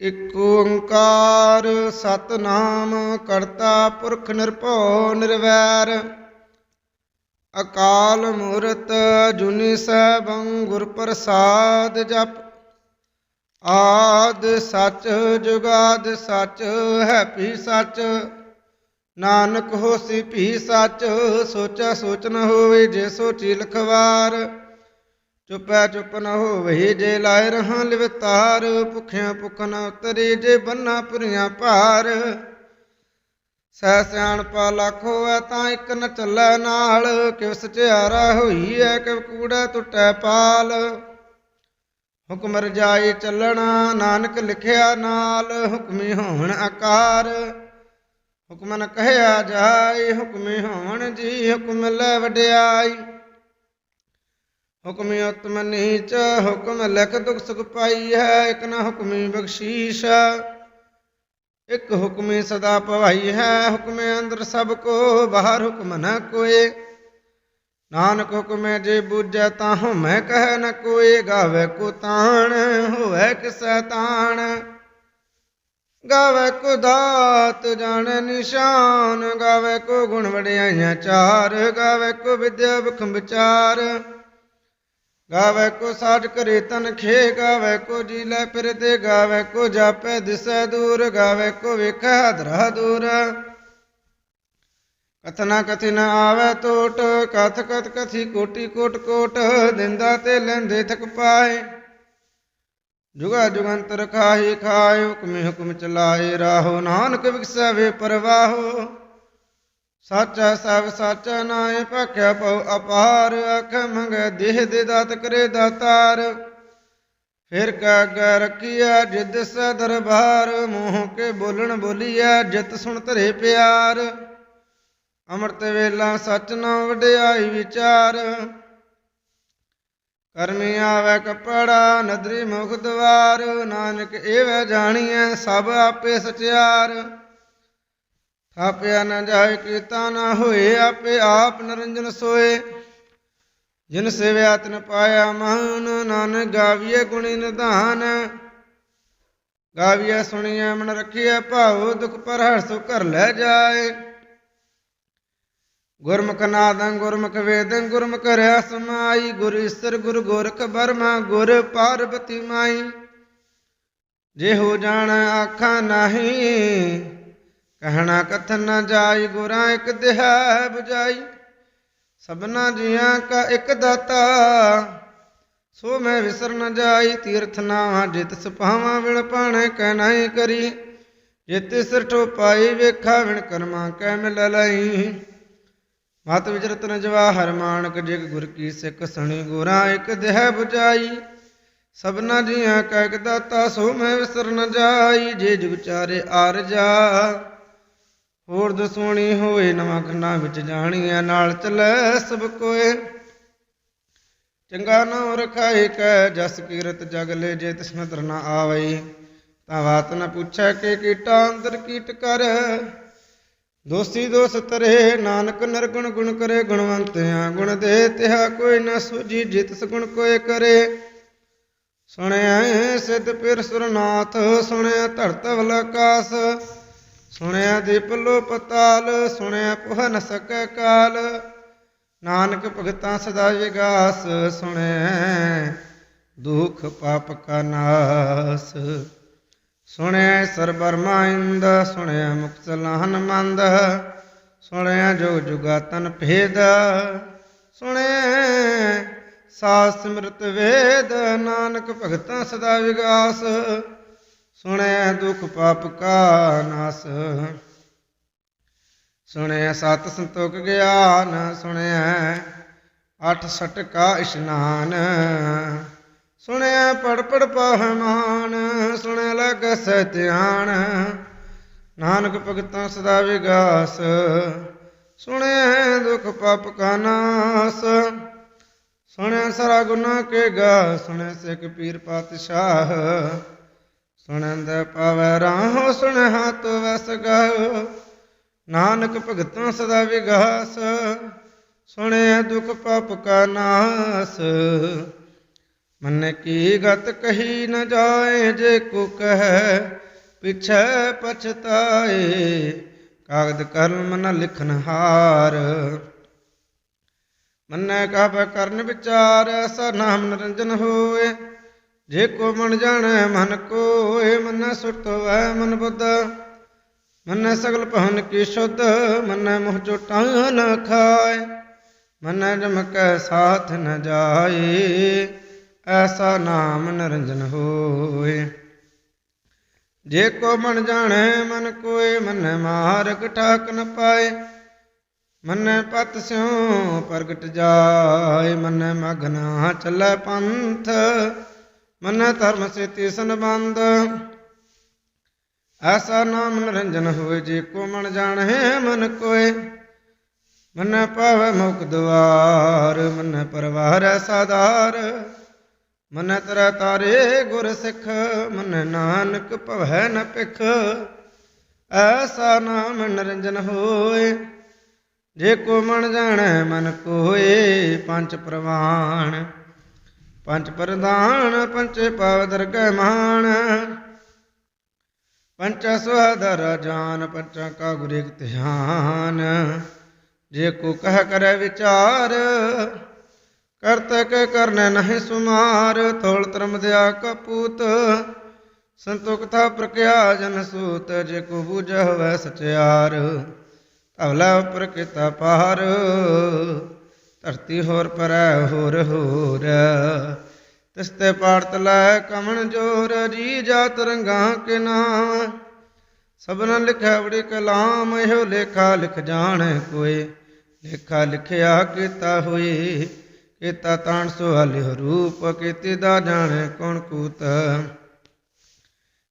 ਇਕ ਓੰਕਾਰ ਸਤਨਾਮ ਕਰਤਾ ਪੁਰਖ ਨਿਰਭਉ ਨਿਰਵੈਰ, ਅਕਾਲ ਮੂਰਤ ਜੁਨੀ ਸੈਭੰ ਗੁਰ ਪ੍ਰਸਾਦ ਜਪ, ਆਦ ਸਚ ਜੁਗਾਦ ਸਚ ਹੈ ਭੀ ਸਚ, ਨਾਨਕ ਹੋਸੀ ਭੀ ਸਚ, ਸੋਚਾ ਸੋਚ ਹੋਵੇ ਜੇ ਸੋਚੀ ਲਖਵਾਰ। ਚੁੱਪੈ ਚੁੱਪ ਨ ਹੋਵੇ ਜੇ ਲਾਇ ਰਹਾ ਲਿਵਤਾਰ ਭੁਖਿਆ ਭੁਖ ਨ ਉਤਰੀ ਜੇ ਬੰਨਾ ਪੁਰੀਆਂ ਭਾਰ। ਸਹਿ ਸਿਆਣਪਾ ਲੱਖ ਹੋਵੇ ਤਾਂ ਇੱਕ ਨ ਚੱਲੈ ਨਾਲ, ਕਿਵ ਸਚਿਆਰਾ ਹੋਈ ਐ ਕਿਵ ਕੂੜਾ ਟੁੱਟੈ ਪਾਲ। ਹੁਕਮ ਰਜਾਈ ਚੱਲਣਾ, ਨਾਨਕ ਲਿਖਿਆ ਨਾਲ, ਹੁਕਮੀ ਹੋਣ ਆਕਾਰ। ਹੁਕਮਨ ਕਹਿਆ ਜਾਏ, ਹੁਕਮੀ ਹੋਣ ਜੀ ਹੁਕਮ ਲੈ ਵਡਿਆਈ। ਹੁਕਮ ਉਤਮ ਚ ਹੁਕਮ ਲਿਖ ਦੁਖ ਸੁਖ ਪਾਈ ਹੈ ਇਕ ਨਾ ਹੁਕਮੀ ਬਖਸ਼ੀਸ਼। ਇਕ ਹੁਕਮੀ ਸਦਾ ਭਵਾਈ ਹੈ ਹੁਕਮੇ ਅੰਦਰ ਸਭ ਕੋ, ਬਾਹਰ ਹੁਕਮ ਨ ਕੋਏ। ਨਾਨਕ ਹੁਕਮੇ ਜੇ ਬੂਝੈ ਤਾਂ ਹਉਮੈ ਕਹਿ ਨ ਕੋਏ। ਗਾਵੇ ਕੋ ਤਾਣ, ਹੋਵੇ ਕਿਸੈ ਤਾਣ। ਗਾਵੇ ਕੋ ਦਾਤ, ਜਾਣ ਨਿਸ਼ਾਨ। ਗਾਵੇ ਕੋ ਗੁਣ ਵਡਿਆਈਆਂ ਚਾਰ। ਗਾਵੇ ਕੋ ਵਿਦਿਆ ਬਖੰ ਵਿਚਾਰ ਗਾਵੇ ਕੋ ਸਾਜ ਕਰੇ ਤਨ ਖੇ, ਗਾਵੇ ਕੋ ਜੀ ਲੈ ਫਿਰਦੇ, ਗਾਵੇ ਕੋ ਜਾਪੈ ਦਿਸੈ ਦੂਰ, ਗਾਵੇ ਕੋ ਵੇਖੈ ਧਰਾ ਦੂਰ। ਕਥਨਾ ਕਥਿ ਆਵੇ ਟੋਟ ਕਥ ਕਥ ਕਥੀ ਕੋਟੀ ਕੋਟ ਕੋਟ, ਦਿੰਦਾ ਤੇ ਲੈਂਦੇ ਥਕ ਪਾਏ। ਜੁਗਾ ਜੁਗੰਤਰ ਖਾਹੀ ਖਾਏ, ਹੁਕਮ ਹੁਕਮ ਚਲਾਏ, ਰਾਹੋ ਨਾਨਕ ਵਿਕਸੈ ਵੇ ਪਰਵਾਹੋ। ਸਾਚਾ ਸਭ ਸਾਚਾ ਨਾਏ ਭਖਿਆ ਪਉ ਅਪਾਰ ਅਖ ਮੰਗੈ ਦੇਹ ਦੇ ਦਾਤ ਕਰੇ ਦਾਤਾਰ। ਫਿਰ ਕਾ ਗ ਜਿਦ ਸੈ ਦਰਬਾਰ, ਮੋਹ ਕੇ ਬੋਲਣ ਬੋਲੀਐ, ਜਿਤ ਸੁਣ ਧਰੇ ਪਿਆਰ। ਅੰਮ੍ਰਿਤ ਵੇਲਾ ਸਚ ਨਾ ਵਡਿਆਈ ਵਿਚਾਰ। ਕਰਮੀ ਆਵੇ ਕਪੜਾ, ਨਦਰੀ ਮੁਖ ਦਵਾਰ, ਨਾਨਕ ਏਵੈ ਜਾਣੀਐ, ਸਭ ਆਪੇ ਸਚਿਆਰ। ਆਪਿਆ ਨਾ ਜਾਏ ਕੀਤਾ ਨਾ ਹੋਏ, ਆਪੇ ਆਪ ਨਰੰਜਨ ਸੋਏ। ਜਿਨ ਸੇਵਿਆ ਤਨ ਪਾਇਆ ਮਹਾਨ, ਨਾਨਕ ਗਾਵੀਏ ਗੁਣੀ ਨਿਧਾਨ। ਗਾਵੀਏ ਸੁਣੀਐ ਮਨ ਰਖੀਐ ਭਾਉ, ਦੁਖ ਪਰ ਹਰਸੁ ਘਰ ਲੈ ਜਾਏ। ਗੁਰਮੁਖ ਨਾਦੰ ਗੁਰਮੁਖ ਵੇਦੰ, ਗੁਰਮੁਖ ਰਿਆ ਸਮਾਈ। ਗੁਰ ਈਸਰ, ਗੁਰ ਗੋਰਖ ਬਰਮਾ ਗੁਰ ਪਾਰਬਤੀ ਮਾਈ। ਜੇ ਹੋ ਜਾਣ ਆਖਾਂ ਨਹੀਂ ਕਹਿਣਾ ਕਥਨ ਨਾ ਜਾਈ, ਗੁਰਾਂ ਇੱਕ ਦਿਹਾ 부ਜਾਈ ਸਭਨਾ ਜੀਆਂ ਕਾ ਇੱਕ ਦਾਤਾ, ਸੋ ਮੈਂ ਵਿਸਰ ਨ ਜਾਈ। ਤੀਰਥ ਨਾ ਜਿਤ ਸੁਭਾਵਾਂ ਵਿਣ ਪਾਣੇ ਕਹਿ ਨਹੀਂ ਕਰੀ। ਜਿਤ ਸਿਰ ਠੋਪਾਈ ਵੇਖਾ, ਵਿਣ ਕਰਮਾ ਕਹਿ ਮਿਲ ਲਈ। ਮਤ ਵਿਚਰਤ ਨ ਜਵਾਹਰ ਮਾਨਕ ਜਿਗ ਗੁਰ ਕੀ ਸਿੱਖ ਸਣੀ। ਗੁਰਾਂ ਇੱਕ ਦਿਹ 부ਜਾਈ ਸਭਨਾ ਜੀਆਂ ਕਾ ਇੱਕ ਦਾਤਾ, ਸੋ ਮੈਂ ਵਿਸਰ ਨ ਜਾਈ। ਜੇ ਜੁਗ ਚਾਰੇ ਆਰਜਾ ਹੋਰ ਦਸੋਣੀ ਹੋਏ ਨਵਾਂ ਖੰਨਾ ਵਿੱਚ ਜਾਣੀਆਂ ਨਾਲ ਚੱਲੈ ਸਭ ਕੋਏ। ਚੰਗਾ ਨਾਮ ਰਖਾਏ ਕੈ ਜਸ ਕੀਰਤ ਜਗ ਲੈ ਜੇ ਤਿਸ ਨਦਰ ਨਾ ਤਾਂ ਬਾਤ ਨ ਪੁੱਛੈ ਕਿ ਕੀਟਾ ਅੰਦਰ ਕੀਟ ਕਰ। ਦੋਸੀ ਦੋਸ ਤਰੇ ਨਾਨਕ ਨਿਰਗੁਣ ਗੁਣ ਕਰੇ ਗੁਣਵੰਤਿਆ ਗੁਣ ਦੇ ਤਿਹਾ ਕੋਈ ਨ ਸੂਝੀ ਜਿਤ ਸਗੁਣ ਕੋਏ ਕਰੇ। ਸੁਣਿਆ ਸਿਧ ਪਿਰ ਸੁਰਨਾਥ ਸੁਣਿਆ ਧਰਤ ਵਲ ਆਕਾਸ ਸੁਣਿਆ ਦੀਪ ਲੋ ਪਤਾਲ, ਸੁਣਿਆ ਪੁਹ ਨ ਸਕੈ ਕਾਲ। ਨਾਨਕ ਭਗਤਾਂ ਸਦਾ ਵਿਗਾਸ ਸੁਣਿਆ ਦੁਖ ਪਾਪ ਕਾ ਨਾਸ। ਸੁਣਿਆ ਸਰਬਰਮਾ ਇੰਦ ਸੁਣਿਆ ਮੁਕਤ ਲਾਹਨ ਮੰਦ। ਸੁਣਿਆ ਜੋਗ ਜੁਗਾ ਤਨ ਭੇਦ। ਸੁਣਿਆ ਸਾਸ ਸਿਮਰਤ ਵੇਦ, ਨਾਨਕ ਭਗਤਾਂ ਸਦਾ ਵਿਗਾਸ ਸੁਣਿਆ ਦੁਖ ਪਾਪ ਕਾ ਨਾਸ। ਸੁਣਿਆ ਸਤ ਸੰਤੋਖ ਗਿਆਨ ਸੁਣਿਆ ਅਠ ਸਟ ਕਾ ਇਸ਼ਨਾਨ। ਸੁਣਿਆ ਪੜ ਪੜ ਪਹਮਾਨ ਸੁਣਿਆ ਲਗ ਸਤਿਆਣ ਨਾਨਕ ਭਗਤਾਂ ਸਦਾ ਵਿਗਾਸ। ਸੁਣਿਆ ਦੁਖ ਪਾਪ ਕਾ ਨਾਸ। ਸੁਣਿਆ ਸਰਾ ਗੁਨਾ ਕੇ ਗਾ ਸੁਣਿਆ ਸਿੱਖ ਪੀਰ ਪਾਤਸ਼ਾਹ। ਸੁਣੰਦ ਪਵੈ ਰਾਹੋ ਸੁਣ ਹਤ ਵਸ ਗਾਓ ਨਾਨਕ ਭਗਤਾਂ ਸਦਾ ਵਿਗਾਸ, ਸੁਣਿਆ ਦੁਖ ਪਾਪ ਕਾ ਨਾਸ। ਮਨ ਕੀ ਗਤ ਕਹੀ ਨ ਜਾਏ, ਜੇ ਕੋ ਕਹੈ ਪਿਛੈ ਪਛਤਾਏ। ਕਾਗਦ ਕਰਮ ਨ ਲਿਖਨ ਹਾਰ। ਮੰਨੈ ਕਹੈ ਕਰਨ ਵਿਚਾਰ ਐਸਾ ਨਾਮ ਨਿਰੰਜਨ ਹੋਏ। ਜੇ ਕੋ ਮਨ ਜਾਣੈ ਮਨ ਕੋਏ ਮਨ ਸੁਰਤ ਵੈ ਮਨ ਬੁੱਧ। ਮਨ ਸਗਲ ਭਵਨ ਕੀ ਸ਼ੁੱਧ, ਮਨ ਮੁਹ ਚੋਟਾਂ ਨ ਖਾਏ ਮਨ ਜਮਕੈ ਸਾਥ ਨ ਜਾਏ ਐਸਾ ਨਾਮ ਨਿਰੰਜਨ ਹੋਏ ਜੇ ਕੋ ਮਨ ਜਾਣੈ ਮਨ ਕੋਏ ਮਨ ਮਾਰਗ ਠਾਕ ਨ ਪਾਏ ਮਨ ਪਤ ਸਿਉ ਪ੍ਰਗਟ ਜਾਏ ਮਨ ਮਗਨਾ ਚੱਲੈ ਪੰਥ। ਮਨ ਧਰਮ ਸੇਤੀ ਸੰਬੰਧ। ਐਸਾ ਨਾਮ ਨਿਰੰਜਨ ਹੋਏ, ਜੇ ਕੋ ਮਨ ਜਾਣੈ, ਮਨ ਕੋਏ। ਮਨ ਪਾਵੈ ਮੁਕ ਦਵਾਰ, ਮਨ ਪਰਵਾਰ ਸਾਦਾਰ ਮਨ ਤਰ ਤਾਰੇ ਗੁਰ ਸਿੱਖ, ਮਨ ਨਾਨਕ ਭਵੈ ਨ ਪਿਖ ਐਸਾ ਨਾਮ ਨਿਰੰਜਨ ਹੋਏ, ਜੇ ਕੋ ਮਨ ਜਾਣੈ, ਮਨ ਕੋਏ, ਪੰਜ ਪ੍ਰਵਾਨ। ਪੰਜ ਪ੍ਰਧਾਨ, ਪੰਚੇ ਪਾਵ ਦਰਗਹਿ ਮਾਨ। ਪੰਚਾ ਸੁਹਦਰ ਜਾਨ ਪੰਚਾ ਕਾ ਗੁਰੇ ਧਿਆਨ। ਜੇ ਕੋ ਕਹਿ ਕਰੈ ਵਿਚਾਰ, ਕਰਤ ਕੇ ਕਰਨੈ ਨਹੀਂ ਸੁਮਾਰ। ਤੋਲ ਤਰਮ ਦਿਆ ਕਪੂਤ ਸੰਤੋਖ ਥਾ ਪ੍ਰਕਿਆ ਜਨ ਸੂਤ। ਜੇ ਕੋ ਬੂਝ ਹੋਵੇ ਸਚਿਆਰ, ਧਵਲਾ ਉਪਰ ਪਾਰ। ਧਰਤੀ ਹੋਰ ਪਰੈ ਹੋਰ ਹੋਰ। ਤਿਸਤੇ ਪਾੜਤ ਲੈ ਕਮਣ ਜੋਰ ਜੀ ਜਾਤ ਰੰਗਾਂ ਕੇ ਨਾਮ। ਸਭਨ ਲਿਖਿਆ ਬੜੀ ਕਲਾਮ, ਇਹੋ ਲੇਖਾ ਲਿਖ ਜਾਣ ਕੋਏ। ਲੇਖਾ ਲਿਖਿਆ ਕੀਤਾ ਹੋਏ, ਕੀਤਾ ਤਾਣ ਸੁਹਾਲਿ ਰੂਪ, ਕੀਤੀ ਦਾ ਜਾਣੈ ਕੌਣ ਕੂਤ।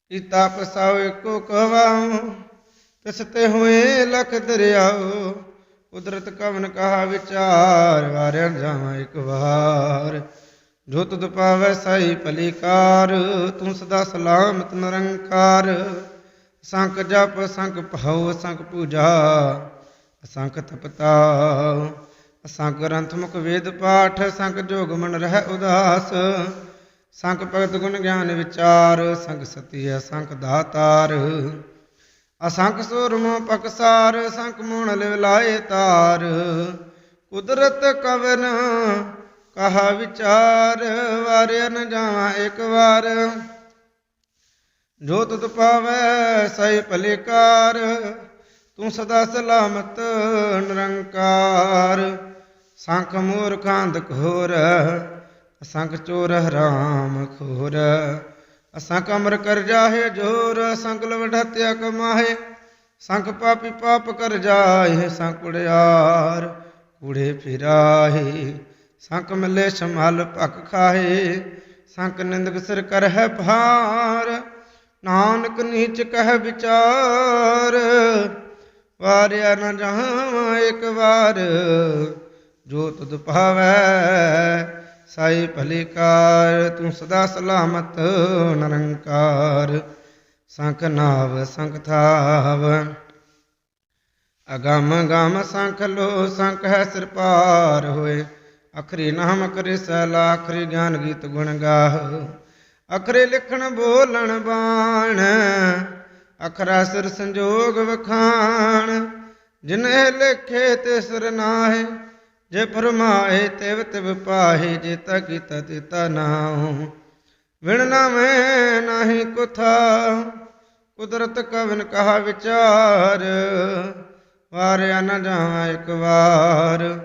ਕੀਤਾ ਪਸਾਉ ਏਕੋ ਕਵਾਉ ਤਿਸ ਤੇ ਹੋਏ ਲਖ ਦਰਿਆਓ। ਕੁਦਰਤ ਕਵਨ ਕਹਾ ਵਿਚਾਰ, ਵਾਰਿਆ ਜਾਵਾਂ ਇੱਕ ਵਾਰ। ਜੋ ਤੁਧ ਪਾਵੈ ਸਾਈ ਭਲੀਕਾਰ, ਤੂੰ ਸਦਾ ਸਲਾਮਤ ਨਿਰੰਕਾਰ। ਸੰਖ ਜਪ ਸੰਖ ਭਾਉ ਸੰਖ ਪੂਜਾ ਅਸੰਖ ਤਪਤਾ ਅਸੰਖ ਗ੍ਰੰਥ ਮੁਖ ਵੇਦ ਪਾਠ ਸੰਖ ਜੋਗ ਮਨ ਰਹਿ ਉਦਾਸ। ਸੰਖ ਭਗਤ ਗੁਣ ਗਿਆਨ ਵਿਚਾਰ ਸੰਖ ਸਤੀ ਅਸੰਖ ਦਾਤਾਰ। ਅਸੰਖ ਸੂਰਮ ਪਕਸਾਰ, ਸੰਖ ਮੂਣ ਲਿਵ ਲਾਏ ਤਾਰ। ਕੁਦਰਤ ਕਵਨ ਕਹਾ ਵਿਚਾਰ, ਵਾਰਿਆ ਨ ਜਾਵਾਂ ਇੱਕ ਵਾਰ। ਜੋ ਤੁਧ ਪਾਵੈ ਸਈ ਭਲੇਕਾਰ ਤੂੰ ਸਦਾ ਸਲਾਮਤ ਨਿਰੰਕਾਰ। ਸੰਖ ਮੂਰਖਾਂ ਘੋਰ ਅਸੰਖ ਚੋਰ ਹਰਾਮ ਖੋਰ। ਅਸਾਂ ਕਮਰ ਕਰ ਜਾਹੇ, ਜੋਰ ਅਸੰਖ ਲਵਢਤਿਆ ਕਮਾਹੇ। ਸੰਖ ਪਾਪੀ ਪਾਪ ਕਰ ਜਾਏ ਸੰਖ ਕੁੜਿਆਰ ਕੂੜੇ ਫਿਰਾਹੇ। ਸੰਖ ਮਿਲੇ ਸੰਭਲ ਭਖ ਖਾਹੇ, ਸੰਖ ਨਿੰਦਕ ਸਿਰ ਕਰ ਹੈ ਭਾਰ। ਨਾਨਕ ਨੀਚ ਕਹਿ ਵਿਚਾਰ, ਵਾਰਿਆ ਨ ਜਾਵਾਂ ਇੱਕ ਵਾਰ। ਜੋ ਤੁਧ ਭਾਵੈ ਸਾਈ ਭਲੀਕਾਰ, ਤੂੰ ਸਦਾ ਸਲਾਮਤ, ਨਿਰੰਕਾਰ। ਸੰਖ ਨਾਵ, ਸੰਖ ਥਾਵ। ਅਗਮ ਗਮ ਸੰਖ ਲੋ, ਸੰਖ ਹੈ ਸਿਰ ਪਾਰ ਹੋਏ। ਅਖਰੀ ਨਾਮ ਕਰੇ ਸਲਾ, ਅਖਰੀ ਗਿਆਨ ਗੀਤ ਗੁਣ ਗਾਹ। ਅਖਰੇ ਲਿਖਣ ਬੋਲਣ ਬਾਣ, ਅਖਰਾ ਸਿਰ ਸੰਜੋਗ ਵਖਾਣ। ਜਿਨੇ ਲਿਖੇ ਤੇ ਸਿਰ ਨਾਹੇ ਜੇ ਫਰਮਾਏ ਤਿਵ ਤਿਵ ਪਾਹੇ ਜੇ ਤਾ ਕੀਤਾ ਤਿਤਾ ਨਾਉ, ਵਿਣ ਨਾ ਮੈਂ ਨਾਹੀ ਕੁਥਾ ਕੁਦਰਤ ਕਵਨ ਕਹਾ ਵਿਚਾਰ, ਵਾਰਿਆ ਨ ਜਾਵਾਂ ਇੱਕ ਵਾਰ,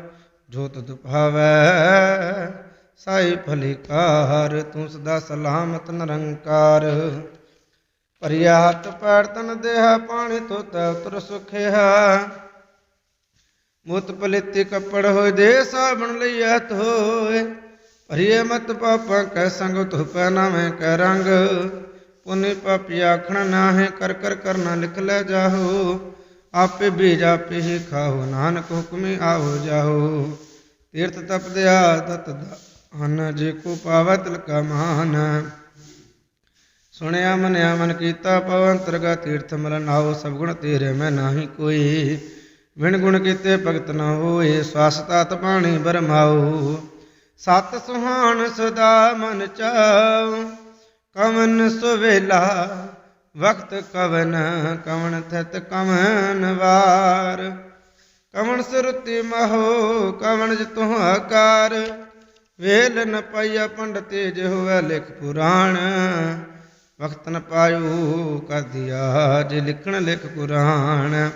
ਜੋਤ ਤੁਧ ਭਾਵੈ, ਸਾਈ ਭਲੀਕਾਰ ਤੂੰ ਸਦਾ ਸਲਾਮਤ ਨਿਰੰਕਾਰ। ਭਰਿਆ ਹੱਥ ਪੈਰ ਦੇਹ, ਪਾਣੀ ਤੋਤ ਉਤਰ ਸੁਖਿਆ। ਮੁਤ ਪਲਿੱਤੀ ਕੱਪੜ ਹੋਏ, ਦੇ ਸਾਬਣ ਲਈਐ ਧੋਏ ਭਰੀਏ ਮਤ ਪਾਪਾਂ ਕੈ ਸੰਗ ਤੁ ਪੈ ਨਾਵੇਂ ਕੈ ਰੰਗ। ਪੁਨੀ ਪਾਪੀ ਆਖਣ, ਨਾਹੇ ਕਰ ਕਰ ਕਰਨਾ ਲਿਖ ਲੈ ਜਾਹੋ। ਆਪੇ ਬੀਜ ਆਪੇ ਹੀ ਖਾਓ ਨਾਨਕ ਹੁਕਮੇ ਆਓ ਜਾਓ ਤੀਰਥ ਤਪਦਿਆ ਤਤ ਹਨ ਜੇ ਕੋ ਪਾਵੈ ਤਿਲਕਾ ਮਾਨ। ਸੁਣਿਆ ਮਨਿਆ ਮਨ ਕੀਤਾ ਪਵੰਤਰਗਾ ਤੀਰਥ ਮਲ ਆਓ, ਸਭ ਗੁਣ ਤੇਰੇ ਮੈਂ ਨਾਹੀ ਕੋਈ। ਵਿਣ ਗੁਣ ਕੀਤੇ ਭਗਤ ਨਾ ਹੋਏ, ਸਵਾਸ ਤਾਤ ਪਾਣੀ ਬਰਮਾਉ। ਸਤ ਸੁਹਾਣ ਸਦਾ ਮਨ ਚਾਉ, ਕਵਨ ਸੁਵੇਲਾ, ਵਕਤ ਕਵਨ ਕਵਨ ਥਤ ਕਵਨ ਵਾਰ। ਕਵਨ ਸੁਰਤੀ ਮਹੋ, ਕਵਨ ਜਿਤੁ ਆਕਾਰ ਵੇਲ ਨ ਪਾਈਆ ਪੰਡਤੇ ਜੇ ਹੋਵੇ ਲਿਖ ਪੁਰਾਣ। ਵਕਤ ਨ ਪਾਇਓ ਕਦਿਆ ਜੇ ਲਿਖਣ ਲਿਖ ਕੁਰਾਨ।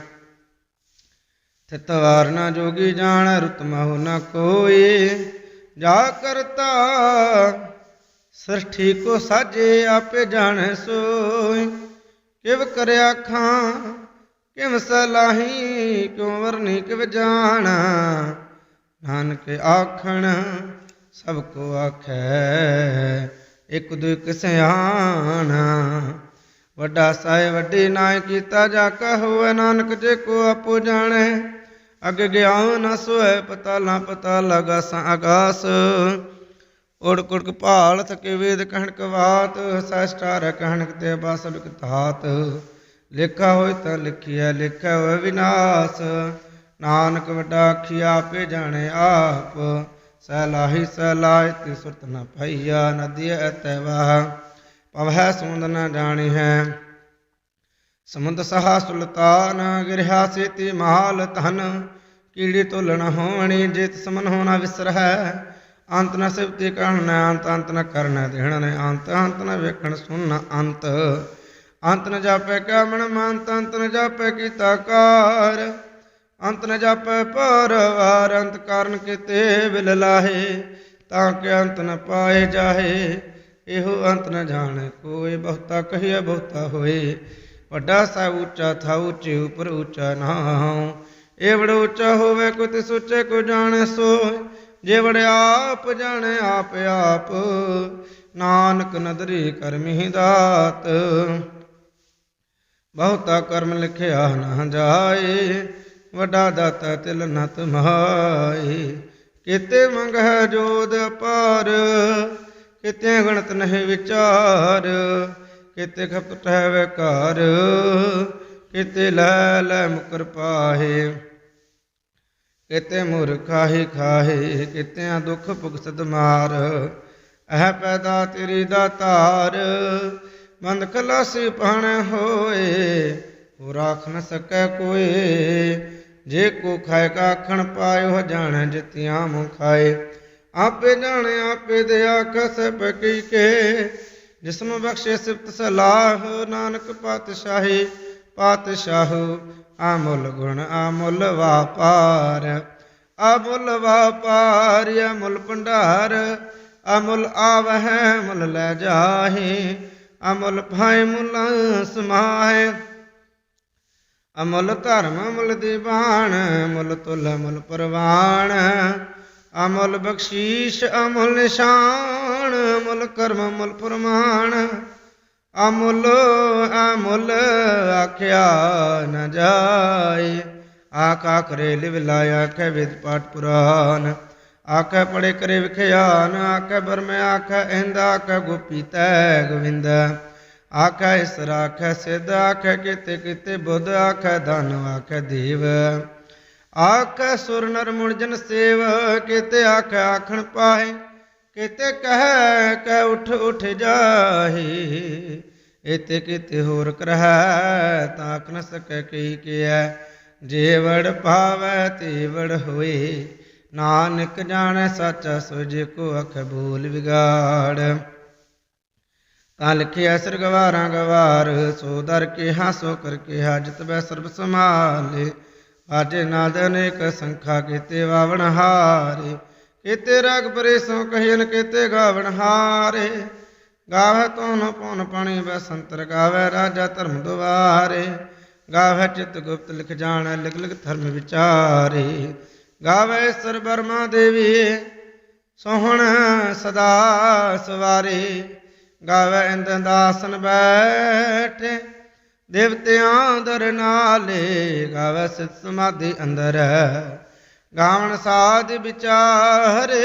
ਥਿਤ ਵਾਰ ਨਾ ਜੋਗੀ ਜਾਣ, ਰੁਤ ਮਹੁ ਨ ਕੋਈ। ਜਾ ਕਰਤਾ ਸ੍ਰਿਸ਼ਟੀ ਕੋ ਸਾਜੇ ਆਪੇ ਜਾਣੈ ਸੋਈ। ਕਿਵ ਕਰਿਆ ਖਾਂ ਕਿਵ ਸਲਾਹੀ ਕਿਉ ਵਰਨੀ ਕਿਵ ਜਾਣਾ। ਨਾਨਕ ਆਖਣ, ਸਭ ਕੋ ਆਖੈ, ਇਕ ਦੁ ਇਕ ਸਿਆਣਾ। ਵੱਡਾ ਸਾਇ ਵੱਡੇ ਨਾਇ ਕੀਤਾ ਜਾ ਕਾ ਹੋਵੇ, ਨਾਨਕ ਜੇ ਕੋ ਆਪੋ ਜਾਣੈ। ਅਗ ਗਿਆਨ ਨ ਸੋਏ ਪਤਾ ਲਾ ਪਤਾ ਲਗਾ ਸਾ ਆਗਾਸ ਉੜ ਕੁੜਕ ਭਾਲ ਥਕੇ ਵੇਦ ਕਹਿਣਕ ਬਾਤ ਸਸ਼ਟਾਰ ਕਹਿਣਕ ਤੇ ਬਸ ਧਾਤ। ਲਿਖਾ ਹੋਇ ਤਾਂ ਲਿਖਿਆ ਲਿਖਿਆ ਹੋਇ ਵਿਨਾਸ਼। ਨਾਨਕ ਵਡਾ ਆਖੀ ਆਪੇ ਜਾਣੇ ਆਪ। ਸਲਾਹੀ ਸਲਾਹ ਤੇ ਸੁਰਤ ਨ ਭਈਆ ਨਦੀ ਤੈ ਵਾਹ। ਪਵਹਿ ਸੁੰਦ ਨ ਜਾਣੀ ਹੈ ਸਮੁੰਦ ਸਹਾ ਸੁਲਤਾਨ ਗਿਰਹਾ ਸੇਤੀ ਮਾਲ ਧਨ। ਕੀੜੀ ਤੋਲਣ ਹੋਣੀ, ਜੇਤ ਸਮਨ ਹੋਣਾ ਵਿਸਰ ਅੰਤ ਨ ਸਿਵਤੀ ਕਹਿਣ ਅੰਤ ਅੰਤ ਨ ਕਰਨ, ਦੇਣ ਨੇ ਅੰਤ ਅੰਤ ਨ ਵੇਖਣ, ਸੁਣ ਅੰਤ। ਅੰਤ ਨ ਜਾਪੈ ਕਿਆ ਮਨ ਮੰਤ, ਅੰਤ ਨ ਜਾਪੈ ਕੀਤਾ ਕਾਰ। ਅੰਤ ਨ ਜਾਪੈ ਪਰਵਾਰ, ਅੰਤ ਕਾਰਨ ਕਿਤੇ ਬਿਲ ਲਾਹੇ। ਤਾਂ ਕਿ ਅੰਤ ਨ ਪਾਏ ਜਾਹੇ, ਇਹੋ ਅੰਤ ਨ ਜਾਣੇ, ਕੋਈ ਬਹੁਤਾ ਕਹੀਏ ਬਹੁਤਾ ਹੋਏ। ਵੱਡਾ ਸਾ ਉੱਚਾ ਥਾ ਉੱਚੇ ਉਪਰ ਉੱਚਾ ਨਾਉ। ਇਹ ਬੜਾ ਉੱਚਾ ਹੋਵੇ ਕੋ ਤੇ ਸੋਚੇ ਕੋ ਜਾਣੇ ਸੋ ਜੇ ਵੜ ਆਪ, ਜਾਣੇ ਆਪ ਆਪ। ਨਾਨਕ ਨਦਰੀ ਕਰਮੀ ਦਾਤ। ਬਹੁਤਾ ਕਰਮ ਲਿਖਿਆ ਨਾ ਜਾਏ। ਵੱਡਾ ਦਾਤਾ ਤਿਲ ਨਤ ਮਾਏ ਕਿਤੇ ਮੰਗਹਿ ਜੋਦ ਅਪਾਰ। ਕਿਤੇ ਗਣਤ ਨਹੀਂ ਵਿਚਾਰ। ਕਿਤੇ ਖਪਤ ਹੈ ਵਿਕਾਰ ਕਿਤੇ ਲੈ ਲੈ ਮੁਕਰ ਪਾਹੇ। ਕਿਤੇ ਮੁਰ ਖਾਹੀ ਖਾਹੇ ਕਿਤੇ ਦੁਖ ਭੁਗਸਦ ਮਾਰ ਅਹ ਪੈਦਾ ਤੇਰੀ ਦਾਤਾਰ ਬੰਦ ਕਲਾਸੀ ਪਣ ਹੋਏ ਹੋ ਰਾਖ ਨ ਸਕੈ ਕੋਏ। ਜੇ ਕੋ ਖਾਏ ਕਾ ਆਖਣ ਪਾਇਓ ਜਾਣੈ ਜਿਤਿਆਂ ਮੁ ਖਾਏ। ਆਪੇ ਜਾਣੇ, ਆਪੇ ਦੇ ਆਖਸ ਬਕੀ ਕੇ। ਜਿਸਮ ਬਖਸ਼ੇ ਸਿਫਤ ਸਲਾਹ, ਨਾਨਕ ਪਾਤਸ਼ਾਹੀ, ਪਾਤਸ਼ਾਹ ਆਮੁੱਲ ਗੁਣ ਆਮੁੱਲ ਵਾਪਾਰ। ਆਮੁੱਲ ਵਾਪਾਰ, ਅਮੁੱਲ ਭੰਡਾਰ, ਅਮੁੱਲ ਆਵਹਿ ਮੁੱਲ ਲੈ ਜਾਹੇ, ਅਮੁੱਲ ਭਾਇ ਮੁੱਲ ਸਮਾਹੇ। ਅਮੁੱਲ ਧਰਮ, ਅਮੁੱਲ ਦੀਵਾਨ ਮੁੱਲ ਤੁਲ ਮੁੱਲ ਪਰਵਾਨ। ਅਮੁੱਲ ਬਖਸ਼ੀਸ਼, ਅਮੁੱਲ ਨਿਸ਼ਾਨ, ਅਮੁੱਲ ਕਰਮ, ਅਮਲ ਫਰਮਾਨ ਅਮੁੱਲ ਅਮੁੱਲ ਆਖਿਆ ਨ ਜਾਏ। ਆਕਾ ਕਰੇ ਲਿਵ ਲਾਇਆ ਕੈ ਵਿਦ ਪਾਠ ਪੁਰਾਨ। ਆਕੈ ਪੜੇ ਕਰੇ ਵਿਖਿਆਨ ਆਕੈ ਬਰਮੈ ਆਕੈ ਇੰਦਾ ਆਕੈ ਗੋਪੀ ਤੈ ਗੋਵਿੰਦ। ਆਕੈ ਇਸਰ ਆਕੈ ਸਿਧ ਆਕੈ ਕਿਤੇ ਕਿਤੇ ਬੁੱਧ ਆਕੈ ਧਨ ਆਕੈ ਦੇਵ। ਆਕੈ ਸੁਰ ਨਰ ਮੁਣ ਸੇਵ, ਕਿਤੇ ਆਖ ਆਖਣ ਪਾਏ ਕਿਤੇ ਕਹਿ ਕਹਿ ਉਠ ਉਠ ਜਾਹੀ ਇਤੇ ਕਿਤੇ ਹੋਰ ਕਰਹਿ, ਤਾਕ ਨ ਸਕੈ ਕਹੀ ਕਿਐ ਜੇ ਪਾਵੈ ਤੇ ਹੋਏ, ਨਾਨਕ ਜਾਣੈ ਸਾਚਾ ਸੋ ਕੋ ਅਖ ਬੋਲ ਵਿਗਾੜ। ਤਾਂ ਲਿਖਿਆ ਸਰ ਗਵਾਰਾਂ ਗਵਾਰ ਸੋ ਦਰ ਕੇ ਹਾਸੋ ਕਰ ਕੇ ਹਾਜਤ ਬੈ ਸਰਬ ਸਮਾਲੇ ਆਜੇ ਨਾਦ ਅਨੇਕ ਸੰਖਾ ਕੀਤੇ ਵਾਵਣ ਹਾਰੇ, ਕੀਤੇ ਰਗ ਪਰੇ ਕਹਿਨ ਕੀਤੇ ਗਾਵਣ ਹਾਰੇ। ਗਾਵੇ ਤੋਨ ਪਉਨ ਪਾਣੀ ਬੈ ਸੰਤਰ ਗਾਵੇ ਰਾਜਾ ਧਰਮ ਦੁਆਰੇ। ਗਾਵੇ ਚਿਤ ਗੁਪਤ ਲਿਖ ਜਾਣ ਲਿਖ ਲਿਖ ਧਰਮ ਵਿਚਾਰੇ। ਗਾਵੇ ਸਰ ਬਰਮਾ ਦੇਵੀ ਸੋਹਣ ਸਦਾ ਸਵਾਰੇ। ਗਾਵੇ ਇੰਦ ਦਾਸਨ ਬੈਠੇ। ਦੇਵਤਿਆਂ ਦਰ ਨਾਲੇ ਗਾਵੇ ਸਿਤ ਸਮਾਧੀ ਅੰਦਰ। ਗਾਵਣ ਸਾਧ ਵਿਚਾਰੇ,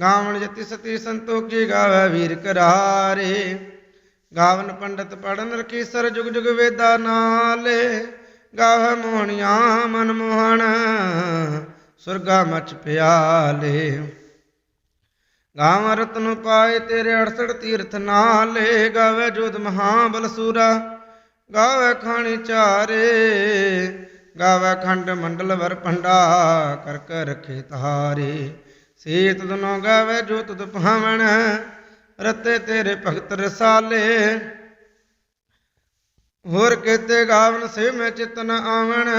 ਗਾਵਣ ਜਤੀ ਸਤੀ ਸੰਤੋਖੀ ਗਾਵੇ ਵੀਰ ਕਰਾਰੇ। ਗਾਵਨ ਪੰਡਤ ਪੜਨ ਰਖੀ ਸਰ ਜੁਗ ਜੁਗ ਵੇਦਾ ਨਾਲੇ, ਗਾਵੇ ਮੋਹਣੀਆਂ ਮਨ ਮੋਹਣ, ਸੁਰਗਾ ਮਚ ਪਿਆਲੇ। ਗਾਵ ਰਤਨ ਪਾਏ ਤੇਰੇ 68 ਤੀਰਥ ਨਾਲੇ, ਗਾਵੇ ਜੋਤ ਮਹਾਬਲ ਸੂਰਾ। ਗਾਵੇ ਖਾਣੀ ਚਾਰੇ, ਗਾਵੇ ਖੰਡ ਮੰਡਲ ਵਰ ਭੰਡਾ ਕਰ ਕਰ ਰਖੇ ਤਾਰੇ ਸੀਤ ਦੁਨੋ ਗਾਵੇ ਜੋ ਤੁਧ ਭਾਵਣ, ਰਤੇ ਤੇਰੇ ਭਗਤ ਰਸਾਲੇ। ਹੋਰ ਕਿਤੇ ਗਾਵਨ ਸੇ ਮੈਂ ਚਿਤਨ ਆਵਣ,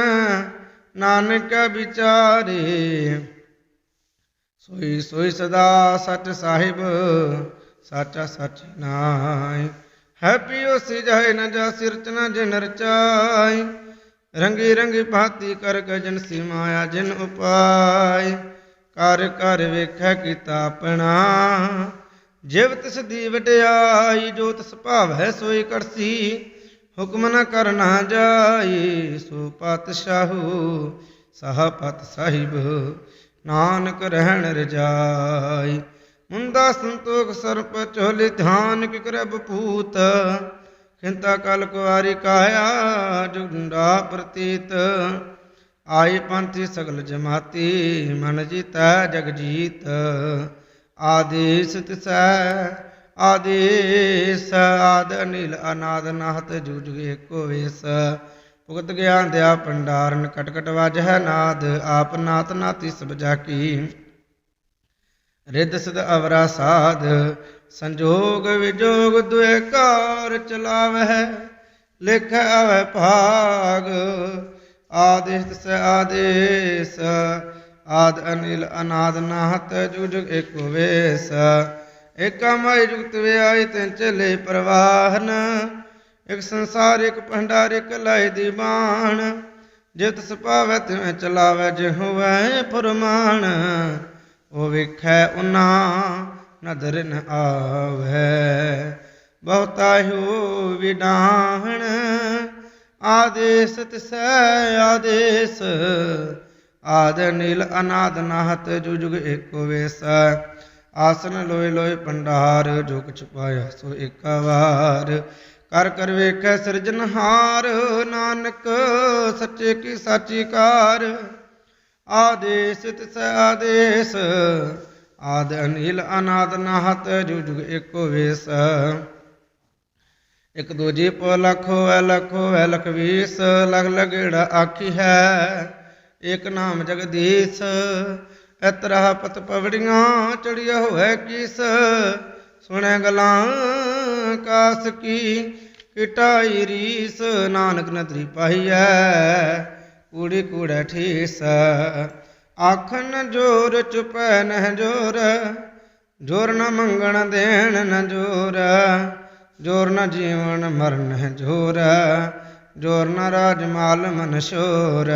ਨਾਨਕ ਵਿਚਾਰੇ। ਸੋਈ ਸੋਈ ਸਦਾ ਸੱਚ ਸਾਹਿਬ, ਸਾਚਾ ਸੱਚ ਨਾਈ ਹੈ ਪਿਓ ਸਿਜਾਏ ਨ ਜਾ ਸਿਰਚਨਾ ਜਿਨ ਰਚਾਈ ਰੰਗੀ ਰੰਗੀ ਭਾਤੀ ਕਰ ਗਜਨ ਸੀ ਮਾਇਆ ਜਿਨ ਉਪਾਈ ਕਰ ਕਰ ਵੇਖੈ ਕੀਤਾ ਆਪਣਾ। ਜਿਵ ਤਿਸ ਦੀ ਵਡਿਆਈ, ਜੋ ਤਿਸ ਭਾਵੈ ਸੋਈ ਕਰਸੀ। ਹੁਕਮ ਨ ਕਰਨਾ ਜਾਈ, ਸੋ ਪਾਤਸ਼ਾਹੂ ਸਹਪਤ ਸਾਹਿਬ। ਨਾਨਕ ਰਹਿਣ ਰਜਾਈ। ਮੁੰਦਾ ਸੰਤੋਖ ਸਰਪ ਚੋਲੇ ਧਿਆਨ ਕਿਕਰੇ ਭੂਤ ਖਿੰਤਾ ਕਲ ਕੁਆਰੀ ਕਾਇਆ ਜੁੰਡਾ ਪ੍ਰਤੀਤ। ਆਈ ਪੰਥੀ ਸਗਲ ਜਮਾਤੀ, ਮਨ ਜੀਤੈ ਜਗ ਜੀਤ। ਆਦੇਸ ਤਿਸੈ, ਆਦੇਸ ਆਦ ਅਨਿਲ ਅਨਾਦ ਨਾਹਤ ਜੁਜ ਏਕੋ ਵੇਸ। ਭੁਗਤ ਗਿਆਨ ਦਿਆ ਪੰਡਾਰਨ ਕਟਕਟ ਕਟ ਹੈ ਨਾਦ, ਆਪ ਨਾਤ ਨਾਤੀ ਸਭ ਜਾ ਰਿੱਧ ਸਿਧ ਅਵਰਾ ਸਾਧ, ਸੰਜੋਗ ਵਿਜੋਗ ਦੁਇ ਕਾਰ ਚਲਾਵਹਿ, ਲਿਖ ਆਵੈ ਭਾਗ। ਆਦੇਸ ਸ ਆਦੇਸ, ਆਦ ਅਨਿਲ ਅਨਾਦ ਨਾਹਤ ਜੁਜ ਏਕੋ ਵੇਸ। ਏਕਮੈ ਜੁਗਤ ਵਿਆਈ ਤੈਨ ਚਲੇ ਪ੍ਰਵਾਹਨ, ਇਕ ਸੰਸਾਰ ਇਕ ਭੰਡਾਰ ਇਕ ਲਾਇ ਦੀ ਬਾਣ। ਜਿਤ ਸੁਭਾਵੈ ਤਿਵੇਂ ਚਲਾਵੈ ਜਿ ਹੋਵੈ ਫਰਮਾਨ। ਉਹ ਵੇਖੈ ਉਨਾ ਨਦਰ ਨ ਆਵੈ। ਬਹੁਤਾ ਹੋ ਵਿਡਾਹਣ ਆਦੇਸ ਤਿਸੈ ਆਦੇਸ। ਆਦ ਨੀਲ ਅਨਾਦ ਨਾਹਤ ਜੁਜੁਗ ਏਕੋ ਵੇਸ। ਆਸਨ ਲੋਏ ਲੋਏ ਪੰਡਾਰ ਜੋ ਕੁਛ ਪਾਇਆ ਸੋ ਇੱਕ ਵਾਰ। ਕਰ ਕਰ ਵੇਖੈ ਸਿਰਜਨਹਾਰ ਨਾਨਕ ਸੱਚੇ ਕੀ ਸਾਚੀ ਕਾਰ। ਆਦੇਸ ਤਿਸੈ ਆਦੇਸ ਆਦ ਅਨਿਲ ਅਨਾਦ ਨਾਹਤ, ਜੁਗ ਏਕੋ ਵੇਸ। ਇਕ ਦੂਜੀ ਪੋ ਲਖੋ, ਐ ਲਖੋ, ਐ ਲਖ ਵੀਸ ਲਗ ਲਗੇੜਾ ਆਖੀ ਹੈ ਇਕ ਨਾਮ ਜਗਦੀਸ਼। ਇਤਰਾ ਪਤ ਪਵੜੀਆਂ, ਚੜਿਆ ਹੋਏ ਕਿਸ। ਸੁਣੈ ਗਲਾਂ, ਕਾਸ ਕੀ, ਕਿਟਾਈ ਰੀਸ, ਨਾਨਕ ਨਦਰੀ ਪਾਈਐ ਕੂੜੀ ਕੂੜਾ ਠੀਸ। ਆਖਨ ਜੋਰ, ਚੁਪੈ ਨਹਿ ਜੋਰ। ਜੋਰ ਨ ਮੰਗਣ, ਦੇਣ ਨ ਜੋਰ। ਜੋਰ ਨ ਜੀਵਨ, ਮਰਨ ਜੋਰ। ਜੋਰ ਨ ਰਾਜ, ਮਾਲ, ਮਨ, ਸ਼ੋਰ।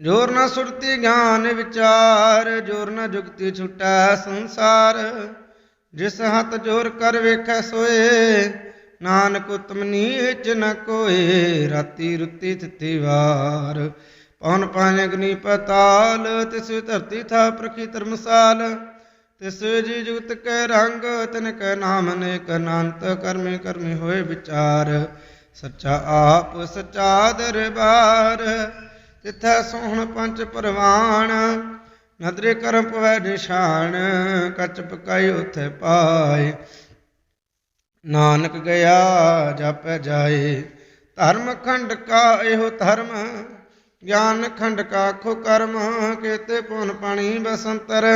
ਜੋਰ ਨ ਸੁਰਤੀ, ਗਿਆਨ, ਵਿਚਾਰ। ਜੋਰ ਨ ਜੁਗਤੀ, ਛੁਟੈ ਸੰਸਾਰ। ਜਿਸ ਹੱਥ ਜੋਰ ਕਰ ਵੇਖੈ ਸੋਏ ਨਾਨਕ ਉਤਮ ਨੀਚ ਨ ਕੋਏ, ਰਾਤੀ ਰੁੱਤੀ ਥਿਤੀ ਵਾਰ। ਪਵਨ ਪਾਣੇ ਅਗਨੀ ਪਤਾਲ, ਤਿਸ ਧਰਤੀ ਥਾ ਪ੍ਰਖੀ ਧਰਮਸਾਲ। ਤਿਸ ਜੀ ਜੁਗਤ ਕੈ ਰੰਗ, ਤਨ ਕੈ ਨਾਮ ਅਨੇਕ ਅਨੰਤ, ਕਰਮੇ ਕਰਮੇ ਹੋਏ ਵਿਚਾਰ। ਸੱਚਾ ਆਪ, ਸੱਚਾ ਦਰਬਾਰ, ਤਿਥੈ ਸੋਹਣ ਪੰਜ ਪਰਵਾਨ ਨਦਰੇ ਕਰਮ ਪਵੈ ਨਿਸ਼ਾਨ, ਕੱਚ ਪਕਾਈ ਉਥੇ ਪਾਏ। ਨਾਨਕ ਗਿਆ ਜਪ ਜਾਏ। ਧਰਮ ਖੰਡ ਕਾ ਇਹੋ ਧਰਮ, ਗਿਆਨ ਖੰਡ ਕਾ ਖੋ ਕਰਮ। ਕੇਤੇ ਪੁਨ ਪਾਣੀ ਬਸੰਤਰ,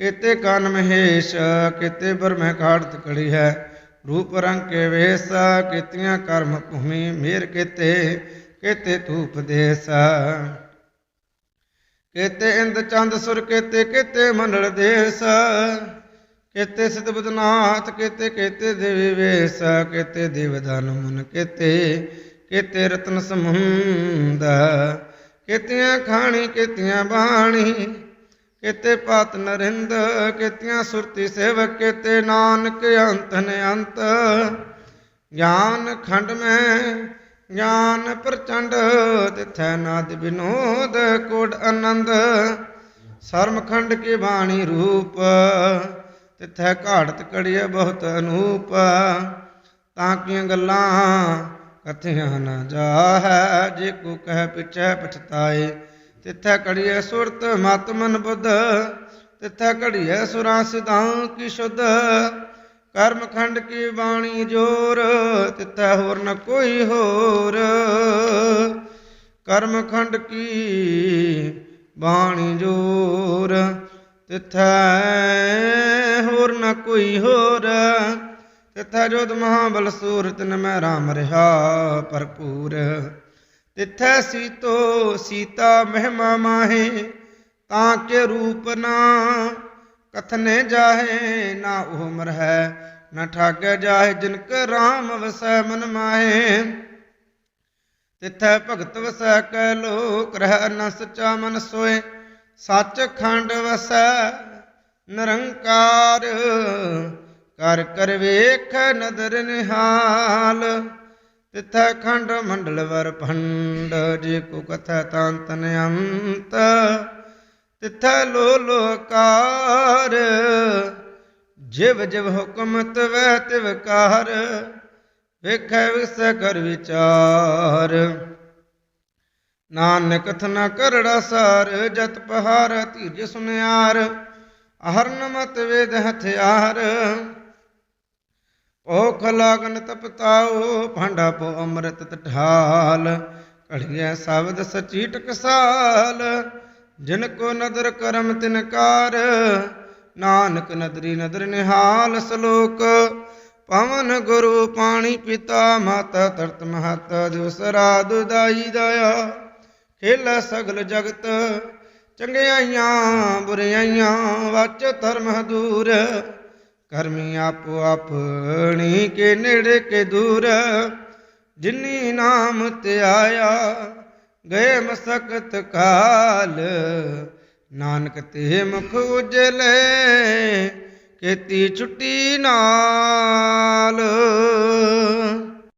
ਕੇਤੇ ਕਨ ਮਹੇਸ਼, ਕੇਤੇ ਬਰਮੈ ਘਾੜਤ ਕੜੀ ਹੈ। ਰੂਪ ਰੰਗ ਕੇ ਵੇਸ, ਕੀਤੀਆਂ ਕਰਮ ਭੂਮੀ ਮੇਰ ਕੇਤੇ ਕੇਤੇ ਧੂਪ ਦੇਸ। ਕੇਤੇ ਇੰਦ ਚੰਦ ਸੁਰ ਕੇਤੇ ਕੇਤੇ ਮੰਡਲ ਦੇਸ। ਕੇਤੇ ਸਿਧ ਬਦਨਾਥ, ਕੇਤੇ ਕੇਤੇ ਦੇਵੀ ਵੇਸ, ਕੇਤੇ ਦੇਵਦਾਨ ਮਨ ਕੇਤੇ ਕੇਤੇ ਰਤਨ ਸਮੁੰਦ ਕੇਤੀਆਂ ਖਾਣੀ, ਕੇਤੀਆਂ ਬਾਣੀ, ਕੇਤੇ ਪਾਤ ਨਰਿੰਦ, ਕੇਤੀਆਂ ਸੁਰਤੀ ਸੇਵਕ, ਕੇਤੇ ਨਾਨਕ ਅੰਤ ਨੇ ਅੰਤ ਗਿਆਨ ਖੰਡ ਮੈਂ, ਗਿਆਨ ਪ੍ਰਚੰਡ, ਤਿਥੈ ਨਾਦ ਬਿਨੋਦ ਕੋਟ ਆਨੰਦ। ਸਰਮਖੰਡ ਕੀ ਬਾਣੀ ਰੂਪ ਤਿਥੈ ਘਾੜਤ ਕੜਿਆ ਬਹੁਤ ਅਨੂਪ, ਤਾਂ ਕੀਆਂ ਗੱਲਾਂ ਕਥਿਆ ਨਾ ਜਾਹੈ? ਜੇ ਕੋ ਕਹਿ ਪਿਛੈ ਪਛਤਾਏ, ਤਿਥੈ ਕੜਿਆ ਸੁਰਤ ਮਤ ਮਨ ਬੁੱਧ, ਤਿਥੈ ਘੜੀਐ ਸੁਰਾਂ ਸਿਧਾਂ ਕੀ ਸ਼ੁੱਧ। ਕਰਮ ਖੰਡ ਕੀ ਬਾਣੀ ਜੋਰ, ਤਿਥੈ ਹੋਰ ਨ ਕੋਈ ਹੋਰ। ਕਰਮ ਖੰਡ ਕੀ ਬਾਣੀ ਜੋਰ ਤਿਥੈ ਹੋਰ ਨਾ ਕੋਈ ਹੋਰ। ਤਿਥੈ ਜੋਤ ਮਹਾਬਲ ਸੂਰ ਤਿਨ ਮੈਂ ਰਾਮ ਰਹਾ ਭਰਪੂਰ। ਤਿਥੈ ਸੀਤੋ ਸੀਤਾ ਮਹਿਮਾ ਮਾਹੇ, ਤਾਂ ਕੇ ਰੂਪ ਨਾ ਕਥਨੇ ਜਾਹੇ, ਨਾ ਉਹ ਮਰ ਹੈ, ਨ ਠਾਗੈ ਜਾਹੇ ਜਿਨ ਕੈ ਰਾਮ ਵਸੈ ਮਨ ਮਾਹੇ। ਤਿਥੈ ਭਗਤ ਵਸੈ ਕੈ ਲੋਕ ਰਹਿ ਨ ਸਚਾ ਮਨ ਸੋਏ ਸੱਚ ਖੰਡ ਵਸੈ ਨਿਰੰਕਾਰ ਕਰ ਕਰ ਵੇਖ ਨਦਰ ਨਿਹਾਲ। ਤਿਥੈ ਖੰਡ ਮੰਡਲ ਵਰ ਭੰਡ, ਜੇ ਕੋ ਕਥਾ ਤਾਂਤਨ ਅੰਤ ਤਿਥੈ ਲੋ ਲੋਕਾਰ, ਜਿਵ ਜਿਵ ਹੁਕਮ ਤਵੈ ਤਿਵ ਕਾਰ, ਵੇਖੈ ਵਿਸ ਕਰ ਵਿਚਾਰ। ਨਾਨਕ ਥਨਾ ਕਰੜਾ ਸਾਰ, ਜਤ ਪਹਾਰ ਧੀਰਜ ਸੁਨਿਆਰ, ਅਹਰਨ ਮਤ ਵੇਦ ਹਥਿਆਰ। ਭੋਖ ਲਾਗਨ ਤਪਤਾਓ ਭਾਂਡਾ ਪੋ ਅੰਮ੍ਰਿਤ ਤਠਾਲ। ਘੜੀਐ ਸ਼ਬਦ ਸਚੀ ਟਕਸਾਲ, ਜਿਨ ਕੋ ਨਦਰ ਕਰਮ ਤਿਨਕਾਰ ਨਾਨਕ ਨਦਰੀ ਨਦਰ ਨਿਹਾਲ ਸਲੋਕ, ਪਵਨ ਗੁਰੂ ਪਾਣੀ ਪਿਤਾ, ਮਾਤਾ ਤਰਤ ਮਹਤ ਸਰਾ ਦੁਦਾਈ ਦਇਆ। ਖੇਲਾ ਸਗਲ ਜਗਤ, ਚੰਗਿਆਈਆਂ ਬੁਰਿਆਈਆਂ, ਵਾਚ ਧਰਮ ਦੂਰ। ਕਰਮੀ ਆਪੋ ਆਪਣੀ ਕੇ ਨੇੜੇ ਕੇ ਦੂਰ। ਜਿਨੀ ਨਾਮ ਤੇ ਆਇਆ, ਗਏ ਮਸਕਤ ਕਾਲ। ਨਾਨਕ ਤੇ ਮੁਖ ਉਜਲੇ ਕੀਤੀ ਛੁੱਟੀ ਨਾਲ।